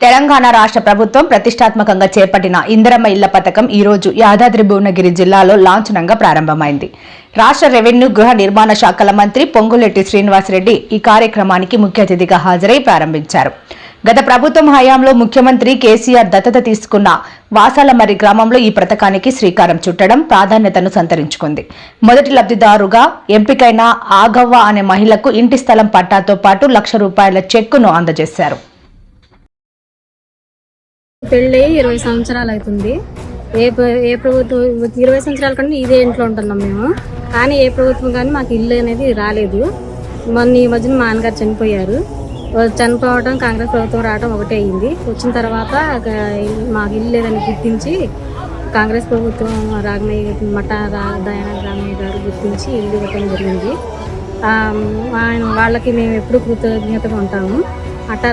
తెలంగాణ రాష్ట్ర ప్రభుత్వం ప్రతిష్టాత్మకంగా చేపట్టిన ఇందిరమ్మ ఇళ్ళ పథకం ఈ రోజు యాదాద్రి భువనగిరి జిల్లాలో లాంఛనంగా ప్రారంభమైంది. రాష్ట్ర రెవెన్యూ గృహ నిర్మాణ శాఖల మంత్రి పొంగులెట్టి శ్రీనివాసరెడ్డి ఈ కార్యక్రమానికి ముఖ్య అతిథిగా హాజరై ప్రారంభించారు. గత ప్రభుత్వం హయాంలో ముఖ్యమంత్రి కేసీఆర్ దత్తత తీసుకున్న వాసాలమర్రి గ్రామంలో ఈ పథకానికి శ్రీకారం చుట్టడం ప్రాధాన్యతను సంతరించుకుంది. మొదటి లబ్ధిదారుగా ఎంపికైన ఆగవ్వ అనే మహిళకు ఇంటి స్థలం పట్టాతో పాటు లక్ష రూపాయల చెక్కును అందజేశారు. పెళ్ళి ఇరవై సంవత్సరాలు అవుతుంది. ఏ ఏ ప్రభుత్వం ఇరవై సంవత్సరాల కంటే ఇదే ఇంట్లో ఉంటున్నాం మేము. కానీ ఏ ప్రభుత్వం కానీ మాకు ఇల్లు అనేది రాలేదు. మొన్న ఈ మధ్యన మా నాన్నగారు చనిపోయారు. చనిపోవడం కాంగ్రెస్ ప్రభుత్వం రావడం ఒకటే అయింది. వచ్చిన తర్వాత మాకు ఇల్లు లేదని గుర్తించి కాంగ్రెస్ ప్రభుత్వం రాగమయ్య మఠ దయానంద రామయ్య గారు గుర్తించి ఇల్లు ఇవ్వడం జరిగింది. ఆయన వాళ్ళకి మేము ఎప్పుడు కృతజ్ఞతగా ఉంటాము. అట్ట